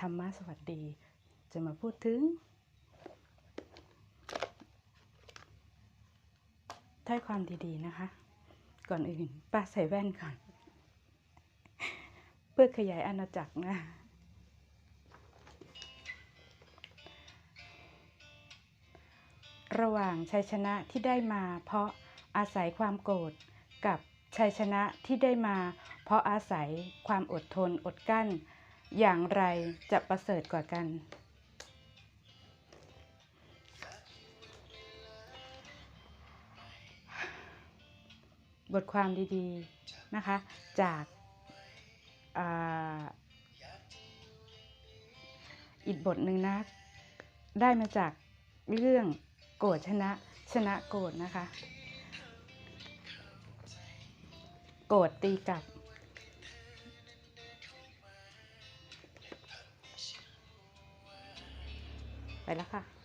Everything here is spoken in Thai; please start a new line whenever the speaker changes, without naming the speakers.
ธรรมะสวัสดี จะมาพูดถึง ถ้อยความดีๆนะคะ ก่อนอื่นป้าใส่แว่นก่อน เพื่อขยายอาณาจักรนะระหว่างชัยชนะที่ได้มาเพราะอาศัยความโกรธกับชัยชนะที่ได้มาเพราะอาศัยความอดทนอดกลั้น อย่างไรจะประเสริฐกว่ากัน บทความดีๆนะคะ จากอีกบทหนึ่งนะ ได้มาจากเรื่องโกรธชนะชนะโกรธนะคะ โกรธตีกลับ ไปแล้วค่ะ